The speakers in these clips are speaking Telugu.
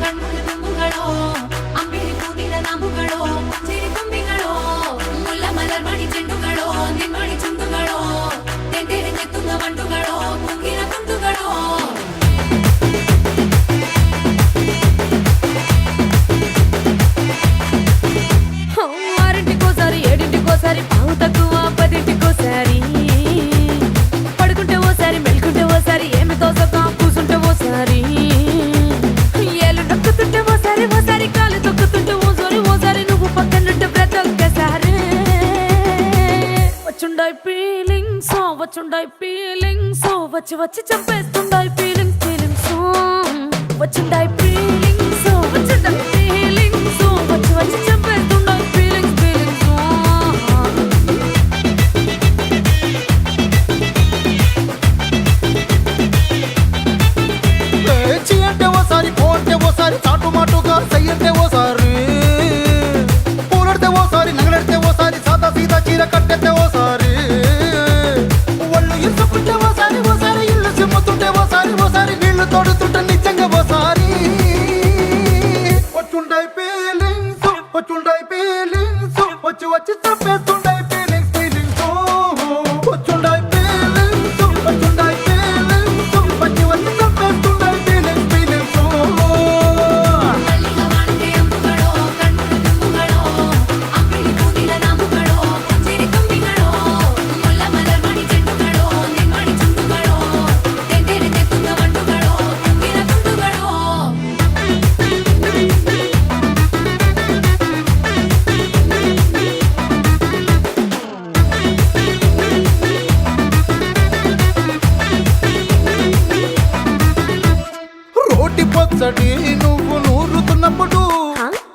ಕಣ್ಣು ತುಂಬುಗಳೋ ಅಂಬಿಳಿ ಕೂದಿದ ನಾಮುಗಳೋ ಚಿರಿ ತುಂಬಿಗಳೋ ಮುಲ್ಲ ಮಲರ್ ಮಣಿ ಚೆಂಡುಗಳೋ ನಿಮ್ಮಣಿ ಚುಂಡುಗಳೋ ತೆಂತೆರೆ ತೆತ್ತುಂಗ ಬಂಡುಗಳೋ ಕುಂಗಿನ ಕುಂಟುಗಳೋ ఆరింటికోసారి ఏడింటికోసారి పావు తక్కువ పదింటికోసారి వచ్చుండాయి ఫీలింగ్స్ వచ్చి వచ్చి చంపేస్తుండాయి ఫీలింగ్స్ ఫీలింగ్స్ వచ్చుండాయి ఫీలింగ్స్ వచ్చుండాయి ఫీలింగ్స్ వచ్చి వచ్చి చంపేస్తుండాయి ఫీలింగ్స్ ఫీలింగ్స్ చీ అంటే ఓసారి పో అంటే ఓసారి చాటు మాటుగా సై అంటే ఓసారి వచ్చుండై పచ్చడి నువ్వు నూరుతున్నప్పుడు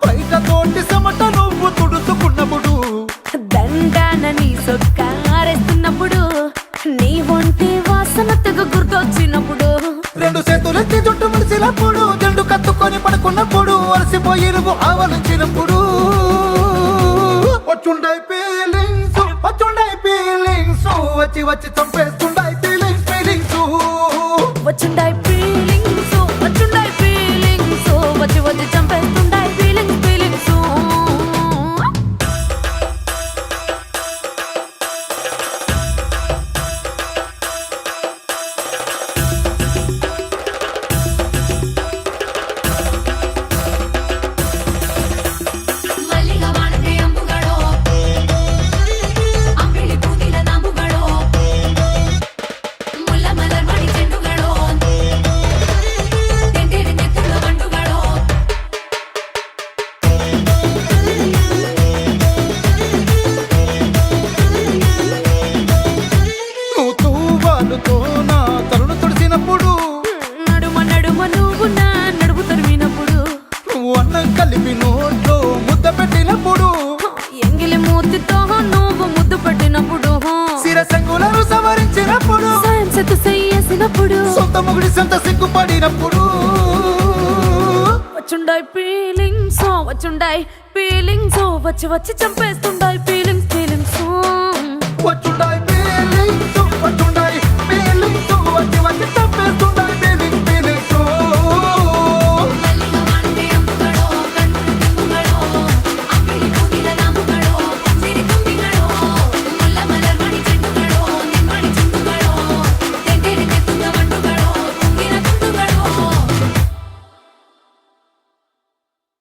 బయట తోటి చెమట నువ్వు తుడుచుకున్నప్పుడు దండాన నీ సొక్కారేస్తున్నప్పుడు నీ ఒంటి వాసన తెగ గుర్తొచ్చినప్పుడు. రెండు చేతులెత్తి జుట్టు ముడిసినప్పుడు జండు కత్తుకొని పడుకున్నప్పుడు అలసిపోయి నువ్వు ఆవలించినప్పుడు. వచ్చుండై ఫీలింగ్స్ వచ్చుండై ఫీలింగ్స్ వచ్చి వచ్చి చంపేస్తుండై శిరసంగులను సవరించినప్పుడు సాయం సెత్తు చెయ్యేసినప్పుడు సొంత ముగుడి సొంత సిగ్గుపడినప్పుడు. వచ్చుండాయి ఫీలింగ్స్ వచ్చుండాయి ఫీలింగ్స్ వచ్చి వచ్చి చంపేస్తుండాయి ఫీలింగ్స్ ఫీలింగ్స్ వచ్చుండ